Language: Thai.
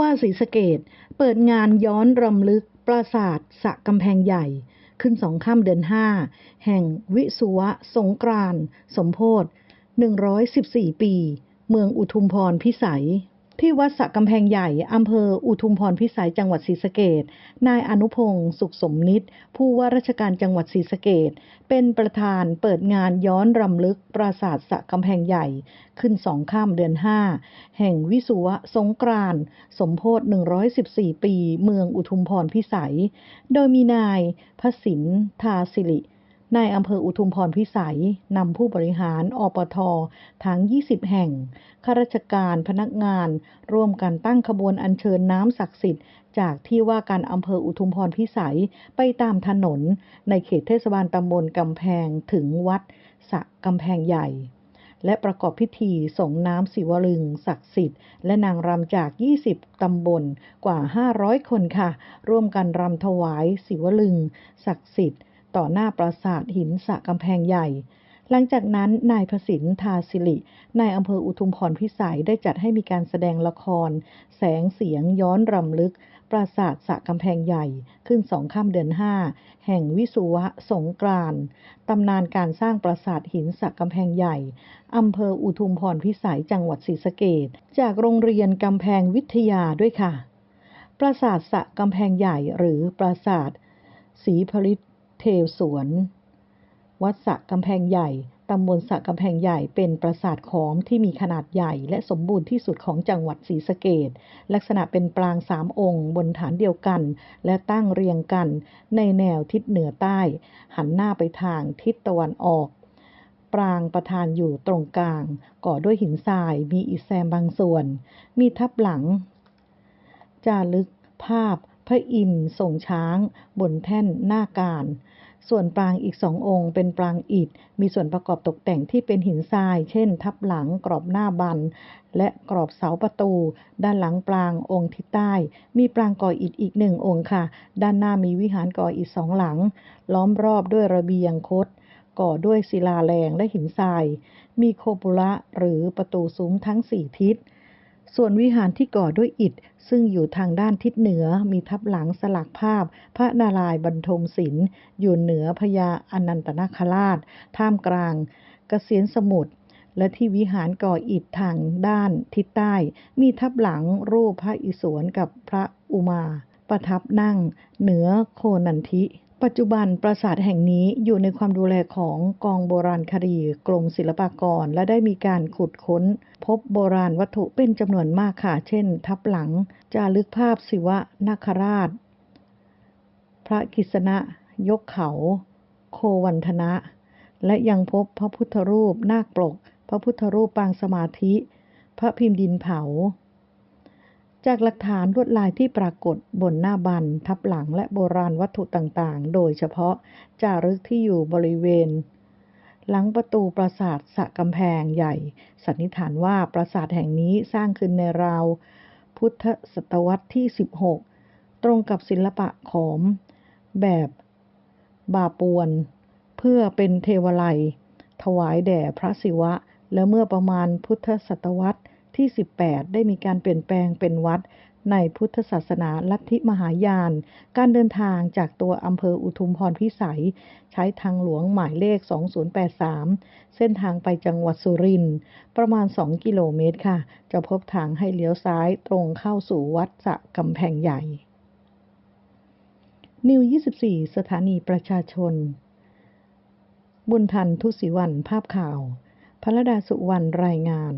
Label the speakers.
Speaker 1: ว่าศรีสะเกดเปิดงานย้อนรำลึกปราสาทสะกำแพงใหญ่ ขึ้นสองข้ามเดือนห้าแห่งวิสุวะสงกรานสมโพธ114 ปี เมืองอุทุมพรพิสัย ที่วัดสะกำแพงใหญ่ อำเภออุทุมพรพิสัยจังหวัดศรีสะเกดนายอนุพงศ์สุขสมนิตผู้ว่าราชการจังหวัดศรีสะเกดเป็นประธานเปิดงานย้อนรำลึกปราสาทสะกำแพงใหญ่ ขึ้นสองข้ามเดือนห้าแห่งวิสุวะสงกรานต์สมโพธ114 ปี เมืองอุทุมพรพิสัย โดยมีนายพระสินทาสิริ นายอำเภออุทุมพรพิสัยนำผู้บริหารอปททั้ง 20 แห่ง ข้าราชการพนักงาน ร่วมกันตั้งขบวนอัญเชิญน้ำศักดิ์สิทธิ์ จากที่ว่าการอำเภออุทุมพรพิสัยไปตามถนน ในเขตเทศบาลตำบลกำแพงถึงวัดสะกำแพงใหญ่และประกอบพิธีส่งน้ำศิวลึง ศักดิ์สิทธิ์ และนางรำจาก 20 ตำบลกว่า 500 คนค่ะ ร่วมกันรำถวายศิวลึง ศักดิ์สิทธิ์ ต่อหน้าปราสาทหินสะกำแพงใหญ่ หลังจากนั้นนายพสินทาสิรินายอำเภออุทุมพรพิสัยได้จัดให้มีการแสดงละคร แสงเสียงย้อนรำลึก ปราสาทสะกำแพงใหญ่ ขึ้นสองข้ามเดือนห้าแห่งวิสุวะสงกรานต์ตำนานการสร้างปราสาทหินสะกำแพงใหญ่อำเภออุทุมพรพิสัยจังหวัดศรีสะเกดจากโรงเรียนกำแพงวิทยาด้วยค่ะ ปราสาทสะกำแพงใหญ่หรือปราสาทศรีผลิต เทวสวน วัดสะกำแพงใหญ่ ตำบลสะกำแพงใหญ่เป็นปราสาทขอมที่มีขนาดใหญ่ และสมบูรณ์ที่สุดของจังหวัดศรีสะเกดลักษณะเป็นปรางสามองค์บนฐานเดียวกัน และตั้งเรียงกัน ในแนวทิศเหนือใต้ หันหน้าไปทางทิศตะวันออกปรางประธานอยู่ตรงกลาง ก่อด้วยหินทรายมีอิแซมบางส่วน มีทับหลัง จารึกภาพ ระอินทร์ทรงช้าง บนแท่นหน้าการ ส่วนปรางอีกสององค์เป็นปรางอิฐ มีส่วนประกอบตกแต่งที่เป็นหินทราย เช่น ทับหลังกรอบหน้าบัน และกรอบเสาประตู ด้านหลังปรางองค์ทิศใต้ มีปรางก่ออิฐอีกหนึ่งองค์ค่ะ ด้านหน้ามีวิหารก่ออิฐสองหลัง ล้อมรอบด้วยระเบียงคดก่อด้วยศิลาแรงและหินทราย มีโคปุระหรือประตูซุ้มทั้งสี่ทิศ ส่วนวิหารที่ก่อด้วยอิฐ ซึ่งอยู่ทางด้านทิศเหนือมีทับหลังสลักภาพ พระนารายณ์บรรทมศิลป์อยู่เหนือพญาอนันตนาคราช ท่ามกลางเกษียนสมุทรและที่วิหารก่ออิฐทางด้านทิศใต้ มีทับหลังรูปพระอิศวรกับพระอุมา ประทับนั่ง เหนือโคนันทิ ปัจจุบันปราสาทแห่งนี้อยู่ในความดูแลของกองโบราณคดีกรมศิลปากร และได้มีการขุดค้น พบโบราณวัตถุเป็นจำนวนมากค่ะ เช่น ทับหลัง จารึกภาพศิวะนาคราช พระกิษณะ ยกเขา โควันธนะ และยังพบพระพุทธรูปนาคปลก พระพุทธรูปปางสมาธิ พระพิมพ์ดินเผา จากหลักฐานลวดลายที่ปรากฏบนหน้าบันทับหลังและโบราณวัตถุต่างๆ โดยเฉพาะจารึกที่อยู่บริเวณ หลังประตูปราสาทสะกำแพงใหญ่ สันนิษฐานว่าปราสาทแห่งนี้สร้างขึ้นในราว พุทธศตวรรษที่ 16 ตรงกับศิลปะขอมแบบบาปวน เพื่อเป็นเทวไลถวายแด่พระศิวะ และเมื่อประมาณพุทธศตวรรษ ที่ 18 ได้มีการเปลี่ยนแปลงเป็นวัดในพุทธศาสนาลัทธิมหายาน การเดินทางจากตัวอำเภออุทุมพรพิสัย ใช้ทางหลวงหมายเลข 2083 เส้นทางไปจังหวัดสุรินทร์ประมาณ 2 กิโลเมตรค่ะ จะพบทางให้เลี้ยวซ้ายตรงเข้าสู่วัดสะกำแพงใหญ่ นิว 24 สถานีประชาชน บุญทันทุศิวันภาพข่าวพระดาสุวรรณรายงาน